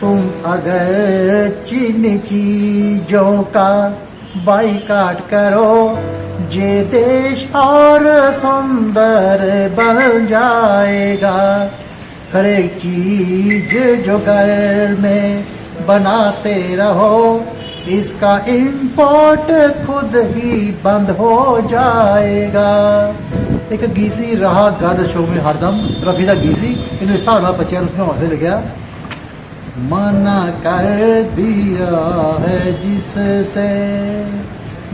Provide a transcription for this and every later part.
تم اگر چن چیزوں کا بائی کاٹ کرو، جے دیش اور سندر بن جائے گا۔ ہر ایک چیز جو گھر میں بناتے رہو، اس کا امپورٹ خود ہی بند ہو جائے گا۔ ایک گیسی رہا گارڈ شو میں ہر دم رفیزہ گیسی، انہوں نے سارا بچے اس میں وہاں سے گیا منع کر دیا ہے جس سے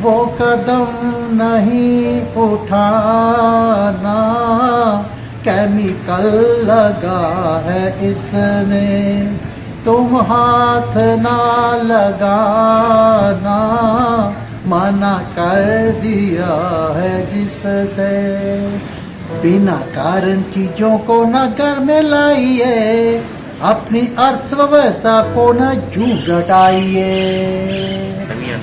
وہ قدم نہیں اٹھانا کیمیکل لگا ہے اس نے تم ہاتھ نہ لگانا منع کر دیا ہے جس سے بنا کارن چیزوں کو نہ گھر میں لائیے अपनी अर्थव्यवस्था को न जुटाइए ਨਵੀਆਂ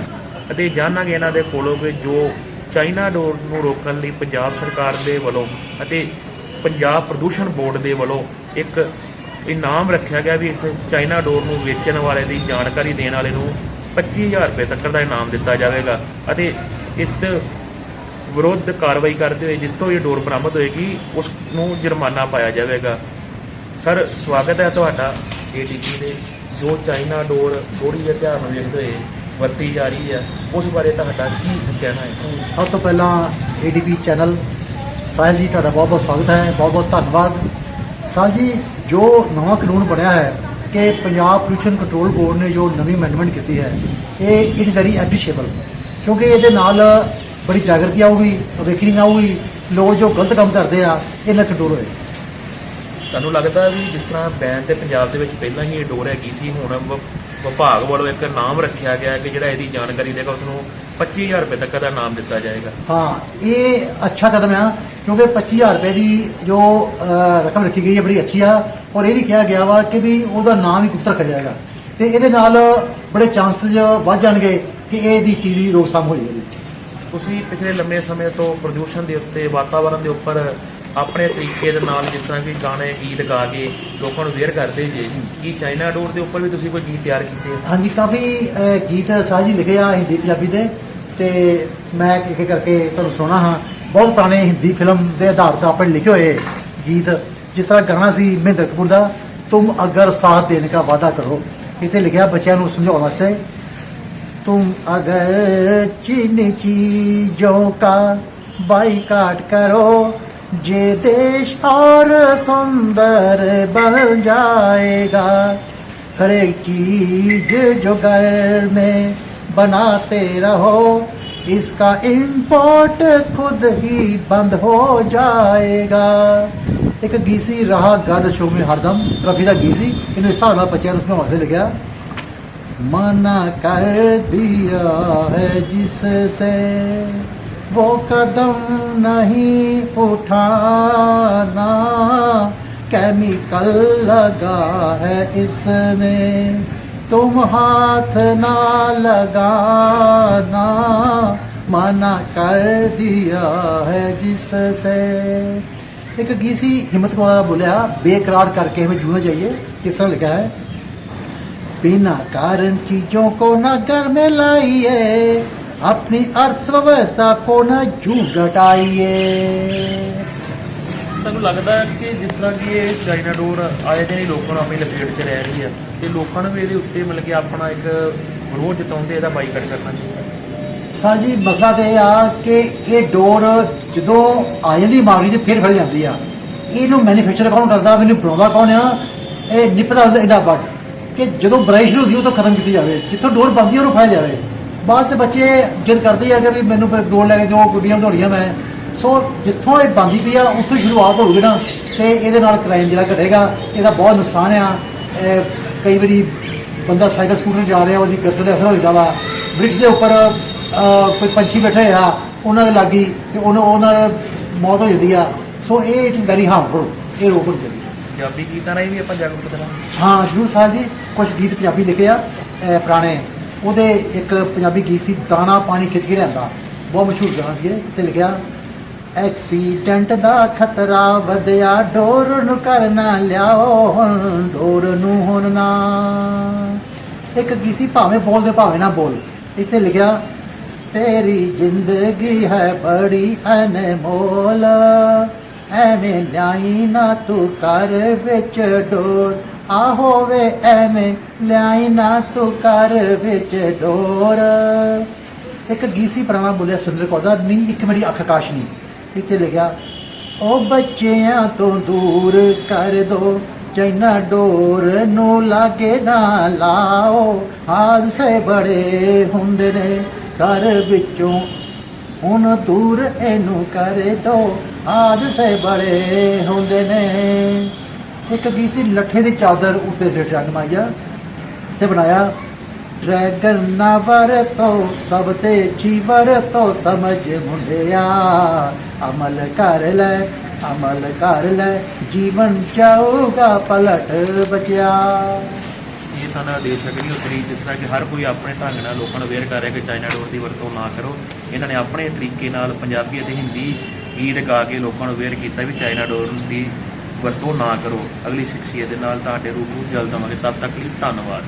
ਅਤੇ ਜਾਣਾਂਗੇ ਇਹਨਾਂ ਦੇ ਕੋਲੋਂ ਕਿ ਜੋ ਚਾਈਨਾ ਡੋਰ ਨੂੰ ਰੋਕਣ ਲਈ ਪੰਜਾਬ ਸਰਕਾਰ ਦੇ ਵੱਲੋਂ ਅਤੇ ਪੰਜਾਬ ਪ੍ਰਦੂਸ਼ਣ ਬੋਰਡ ਦੇ ਵੱਲੋਂ ਇੱਕ ਇਨਾਮ ਰੱਖਿਆ ਗਿਆ ਵੀ ਇਸ ਚਾਈਨਾ ਡੋਰ ਨੂੰ ਵੇਚਣ ਵਾਲੇ ਦੀ ਜਾਣਕਾਰੀ ਦੇਣ ਵਾਲੇ ਨੂੰ 25000 ਰੁਪਏ ਤੱਕ ਦਾ ਇਨਾਮ ਦਿੱਤਾ ਜਾਵੇਗਾ ਅਤੇ ਇਸ ਦੇ ਵਿਰੁੱਧ ਕਾਰਵਾਈ ਕਰਦੇ ਹੋਏ ਜਿਸ ਤੋਂ ਇਹ ਡੋਰ ਬਰਾਮਦ ਹੋਏਗੀ ਉਸ ਨੂੰ ਜੁਰਮਾਨਾ ਪਾਇਆ ਜਾਵੇਗਾ ਸਰ, ਸਵਾਗਤ ਹੈ ਤੁਹਾਡਾ ਏਟੀਪੀ ਦੇ। ਜੋ ਚਾਈਨਾ ਡੋਰ ਥੋੜੀ ਜਿਹੀ ਧਿਆਨ ਨੂੰ ਵੇਖਦੇ ਹੋਏ ਵਰਤੀ ਜਾ ਰਹੀ ਹੈ, ਉਸ ਬਾਰੇ ਤੁਹਾਡਾ ਕੀ ਕਹਿਣਾ ਹੈ? ਸਭ ਤੋਂ ਪਹਿਲਾਂ ਏਡੀਪੀ ਚੈਨਲ, ਸਾਹਿਲ ਜੀ, ਤੁਹਾਡਾ ਬਹੁਤ ਬਹੁਤ ਸਵਾਗਤ ਹੈ ਬਹੁਤ ਬਹੁਤ ਧੰਨਵਾਦ। ਸਾਹਿਲ ਜੀ, ਜੋ ਨਵਾਂ ਕਾਨੂੰਨ ਬਣਿਆ ਹੈ ਕਿ ਪੰਜਾਬ ਪੋਲੂਸ਼ਨ ਕੰਟਰੋਲ ਬੋਰਡ ਨੇ ਜੋ ਨਵੀਂ ਅਮੈਂਡਮੈਂਟ ਕੀਤੀ ਹੈ, ਇਹ ਇਟ ਇਜ਼ ਵੈਰੀ ਐਪਰੀਸ਼ੀਏਬਲ ਕਿਉਂਕਿ ਇਹਦੇ ਨਾਲ ਬੜੀ ਜਾਗਰਤੀ ਆਊਗੀ ਅਵੇਕਨਿੰਗ ਆਊਗੀ, ਲੋਕ ਜੋ ਗਲਤ ਕੰਮ ਕਰਦੇ ਆ, ਇਹ ਨਾਲ ਕੰਟਰੋਲ ਹੋਏ ਤੁਹਾਨੂੰ ਲੱਗਦਾ ਵੀ ਜਿਸ ਤਰ੍ਹਾਂ ਬੈਨ ਤੇ ਪੰਜਾਬ ਦੇ ਵਿੱਚ ਪਹਿਲਾਂ ਹੀ ਇਹ ਡੋਰ ਹੈਗੀ ਸੀ ਹੁਣ ਵ- ਵਿਭਾਗ ਵੱਲੋਂ ਇੱਕ ਨਾਮ ਰੱਖਿਆ ਗਿਆ ਕਿ ਜਿਹੜਾ ਇਹਦੀ ਜਾਣਕਾਰੀ ਦੇਗਾ ਉਸ ਨੂੰ 25000 ਰੁਪਏ ਤੱਕ ਦਾ ਨਾਮ ਦਿੱਤਾ ਜਾਏਗਾ। ਹਾਂ ਇਹ ਅੱਛਾ ਕਦਮ ਆ ਕਿਉਂਕਿ 25000 ਰੁਪਏ ਦੀ ਜੋ ਰਕਮ ਰੱਖੀ ਗਈ ਹੈ ਬੜੀ ਅੱਛੀ ਆ ਔਰ ਇਹ ਵੀ ਕਿਹਾ ਗਿਆ ਵਾ ਕਿ ਵੀ ਉਹਦਾ ਨਾਮ ਵੀ ਗੁਪਤ ਰੱਖਿਆ ਜਾਏਗਾ। ਤੇ ਇਹਦੇ ਨਾਲ ਬੜੇ ਚਾਂਸਸ ਵੱਧ ਜਾਣਗੇ ਕਿ ਇਹ ਦੀ ਚੀਜ਼ ਦੀ ਰੋਕਥਾਮ ਹੋ ਜਾਏਗੀ ਤੁਸੀਂ ਪਿਛਲੇ ਲੰਮੇ ਸਮੇਂ ਤੋਂ ਪ੍ਰਦੂਸ਼ਣ ਦੇ ਉੱਤੇ ਵਾਤਾਵਰਣ ਦੇ ਉੱਪਰ ਆਪਣੇ ਤਰੀਕੇ ਦੇ ਨਾਲ ਜਿਸ ਤਰ੍ਹਾਂ ਕਿ ਗਾਣੇ ਗੀਤ ਗਾ ਕੇ ਲੋਕਾਂ ਨੂੰ ਅਵੇਅਰ ਕਰਦੇ ਜੇ ਕੀ ਚਾਈਨਾ ਡੋਰ ਦੇ ਉੱਪਰ ਵੀ ਤੁਸੀਂ ਕੋਈ ਗੀਤ ਤਿਆਰ ਕੀਤੇ ਹਾਂਜੀ ਕਾਫੀ ਅਹ, ਗੀਤ ਸਾਹ ਜੀ ਲਿਖੇ ਆ ਹਿੰਦੀ ਪੰਜਾਬੀ ਦੇ ਤੇ ਮੈਂ ਇੱਕ ਇੱਕ ਕਰਕੇ ਤੁਹਾਨੂੰ ਸੁਣਾ ਹਾਂ ਬਹੁਤ ਪੁਰਾਣੇ ਹਿੰਦੀ ਫਿਲਮ ਦੇ ਆਧਾਰ ਤੇ ਆਪਣੇ ਲਿਖੇ ਹੋਏ ਗੀਤ ਜਿਸ ਤਰ੍ਹਾਂ ਗਾਣਾ ਸੀ ਮਹਿੰਦਰ ਕਪੂਰ ਦਾ ਤੁਮ ਅਗਰ ਸਾਥ ਦੇਣ ਦਾ ਵਾਅਦਾ ਕਰੋ ਇੱਥੇ ਲਿਖਿਆ ਬੱਚਿਆਂ ਨੂੰ ਸਮਝਾਉਣ ਵਾਸਤੇ तुम अगर जिन चीजों का बाइकाट करो جے دیش اور سندر بن جائے گا، ہر ایک چیز جو گھر میں بناتے رہو، اس کا امپورٹ خود ہی بند ہو جائے گا۔ ایک گیسی رہا گارڈ شو میں ہر دم، رفیدہ گیسی، انہوں حصہ ہونا پچیر اس میں وہاں سے لے گیا منع کر دیا ہے جس سے وہ قدم نہیں اٹھانا۔ کیمیکل لگا ہے اس نے۔ تم ہاتھ نہ لگانا۔ منع کر دیا ہے جس سے۔ ایک گیسی ہمت کو بولیا بے قرار کر کے ہمیں جڑنا چاہیے کس طرح لکھا ہے؟ بنا کارن چیزوں کو نہ گھر میں لائیے۔ अपनी अर्थव्यवस्था को न जुटाइए ਸਾਨੂੰ ਲੱਗਦਾ ਹੈ ਕਿ ਜਿਸ ਤਰ੍ਹਾਂ ਕਿ ਇਹ ਚਾਈਨਾ ਡੋਰ ਆਏ ਦਿਨ ਹੀ ਲੋਕਾਂ ਨੂੰ ਆਪਣੀ ਲਪੇਟ 'ਚ ਰਹਿ ਰਹੀ ਹੈ ਤੇ ਲੋਕਾਂ ਨੂੰ ਵੀ ਇਹਦੇ ਉੱਤੇ ਮਤਲਬ ਕਿ ਆਪਣਾ ਇੱਕ ਵਿਰੋਧ ਜਤਾਉਂਦੇ ਇਹਦਾ ਬਾਈਕਾਟ ਕਰਨਾ ਚਾਹੀਦਾ ਸਾਂ ਜੀ ਮਸਲਾ ਤੇ ਇਹ ਆ ਕਿ ਇਹ ਡੋਰ ਜਦੋਂ ਆ ਜਾਂਦੀ ਮਾਰਕੀਟ 'ਚ ਫਿਰ ਫੜ ਜਾਂਦੀ ਆ ਇਹਨੂੰ ਮੈਨੂਫੈਕਚਰ ਕੌਣ ਕਰਦਾ ਮੈਨੂੰ ਬਣਾਉਂਦਾ ਕੌਣ ਆ ਇਹ ਨਿਪਦਾ ਹੁੰਦਾ ਇੰਨਾ ਵੱਡ ਕਿ ਜਦੋਂ ਬੁਰਾਈ ਸ਼ੁਰੂ ਹੁੰਦੀ ਉਹ ਤੋਂ ਖਤਮ ਕੀਤੀ ਜਾਵੇ ਜਿੱਥੋਂ ਡੋਰ ਬੰਦੀ ਉਹਨੂੰ ਫੜਿਆ ਜਾਵੇ ਬਾਅਦ ਦੇ ਬੱਚੇ ਜਿੱਦ ਕਰਦੇ ਆ ਕਿ ਵੀ ਮੈਨੂੰ ਕੋਈ ਡੋਰ ਲੈ ਕੇ ਦਿਓ ਗੁੱਡੀਆਂ ਦੌੜੀਆਂ ਮੈਂ। ਸੋ ਜਿੱਥੋਂ ਇਹ ਬੰਦੀ ਪਈ ਆ ਉੱਥੋਂ ਸ਼ੁਰੂਆਤ ਹੋਊਗੀ ਨਾ ਤੇ ਇਹਦੇ ਨਾਲ ਕ੍ਰਾਈਮ ਜਿਹੜਾ ਘਟੇਗਾ ਇਹਦਾ ਬਹੁਤ ਨੁਕਸਾਨ ਆ। ਕਈ ਵਾਰੀ ਬੰਦਾ ਸਾਈਕਲ ਸਕੂਟਰ ਜਾ ਰਿਹਾ ਉਹਦੀ ਗਰਦਨ ਤੇ ਅਸਰ ਹੋ ਜਾਂਦਾ ਵਾ। ਬ੍ਰਿਕਸ ਦੇ ਉੱਪਰ ਕੋਈ ਪੰਛੀ ਬੈਠੇ ਆ ਉਹਨਾਂ ਦੇ ਲਾਗੀ ਤੇ ਉਹਨਾਂ ਉਹਨਾਂ ਨਾਲ ਮੌਤ ਹੋ ਜਾਂਦੀ ਆ। ਸੋ ਇਹ ਇਟ ਇਜ਼ ਵੈਰੀ ਹਾਰਮਫੁਲ ਇਹ ਰੋਕਣ ਚਾਹੀਦੀ ਪੰਜਾਬੀ ਗੀਤਾਂ ਰਾਹੀਂ ਵੀ ਆਪਾਂ ਜਾਗਰੂਕ ਕਰਾਂਗੇ ਹਾਂ। ਜਰੂਰ ਸਾਹਿਬ ਜੀ ਕੁਝ ਗੀਤ ਪੰਜਾਬੀ ਲਿਖੇ ਆ ਪੁਰਾਣੇ ਉਹਦੇ ਇੱਕ ਪੰਜਾਬੀ ਗੀਤ ਸੀ, ਦਾਣਾ ਪਾਣੀ ਖਿੱਚ ਕੇ ਲਿਆਂਦਾ। ਬਹੁਤ ਮਸ਼ਹੂਰ ਗਾਣਾ ਸੀ ਇਹ ਤੇ ਲਿਖਿਆ ਐਕਸੀਡੈਂਟ ਦਾ ਖਤਰਾ ਵਧਿਆ, ਡੋਰ ਨੂੰ ਕਰਨਾ ਲਿਆਓ, ਹੁਣ ਡੋਰ ਨੂੰ ਹੁਣ ਨਾ। ਇੱਕ ਗੀਸੀ ਭਾਵੇਂ ਬੋਲ ਦੇ ਭਾਵੇਂ ਨਾ ਬੋਲ। ਇੱਥੇ ਲਿਖਿਆ, ਤੇਰੀ ਜ਼ਿੰਦਗੀ ਹੈ ਬੜੀ ਅਨਮੋਲ, ਐਵੇਂ ਲਿਆਈ ਨਾ ਤੂੰ ਕਰ ਵਿੱਚ ਡੋਰ ਆ ਹੋਵੇ ਐਵੇਂ ਲਿਆਈ ਨਾ ਤੂੰ ਕਰ ਵਿੱਚ ਡੋਰ। ਇੱਕ ਗੀਸੀ ਪੁਰਾਣਾ ਬੋਲਿਆ ਸੁੰਦਰ ਕੌਰ ਦਾ, ਨੀ, ਇੱਕ ਮੇਰੀ ਅੱਖ ਆਕਾਸ਼ ਨਹੀਂ ਇੱਥੇ ਲਿਖਿਆ, ਉਹ ਬੱਚਿਆਂ ਤੋਂ ਦੂਰ ਕਰ ਦੋ ਚੈਨਾ ਡੋਰ ਨੂੰ ਲਾਗੇ ਨਾ ਲਾਓ। ਹਾਦਸੇ ਬੜੇ ਹੁੰਦੇ ਨੇ, ਘਰ ਵਿੱਚੋਂ ਹੁਣ ਦੂਰ ਇਹਨੂੰ ਕਰ ਦੋ। ਹਾਦਸੇ ਬੜੇ ਹੁੰਦੇ ਨੇ ਇੱਕ ਗੀਸੀ ਲੱਠੇ ਦੀ ਚਾਦਰ ਉੱਤੇ ਸਿਰ ਰੰਗ ਮਾਇਆ ਤੇ ਬਣਾਇਆ, ਡਰੈਗਨ ਨਾ ਵਰਤੋ, ਸਭ ਤੇ ਜੀਵਰ ਤੋਂ ਸਮਝ ਮੁੰਡਿਆ, ਅਮਲ ਕਰ ਲੈ, ਅਮਲ ਕਰ ਲੈ, ਜੀਵਨ ਜਾਊਗਾ ਪਲਟ ਬਚਿਆ। ਇਹ ਸਾਡਾ ਦੇਸ਼ ਹੈ ਜਿਹੜੀ ਉਤਰੀ ਜਿਸ ਤਰ੍ਹਾਂ ਕਿ ਹਰ ਕੋਈ ਆਪਣੇ ਢੰਗ ਨਾਲ ਲੋਕਾਂ ਨੂੰ ਅਵੇਅਰ ਕਰ ਰਿਹਾ ਕਿ ਚਾਈਨਾ ਡੋਰ ਦੀ ਵਰਤੋਂ ਨਾ ਕਰੋ। ਇਹਨਾਂ ਨੇ ਆਪਣੇ ਤਰੀਕੇ ਨਾਲ ਪੰਜਾਬੀ ਅਤੇ ਹਿੰਦੀ ਗੀਤ ਗਾ ਕੇ ਲੋਕਾਂ ਨੂੰ ਅਵੇਅਰ ਕੀਤਾ ਵੀ ਚਾਈਨਾ ਡੋਰ ਦੀ ਵਰਤੋਂ ਨਾ ਕਰੋ। ਅਗਲੀ ਸ਼ਖਸੀਅਤ ਦੇ ਨਾਲ ਤੁਹਾਡੇ ਰੂਬਰੂ ਜਲਦ ਆਵਾਂਗੇ ਤਦ ਤੱਕ ਲਈ ਧੰਨਵਾਦ।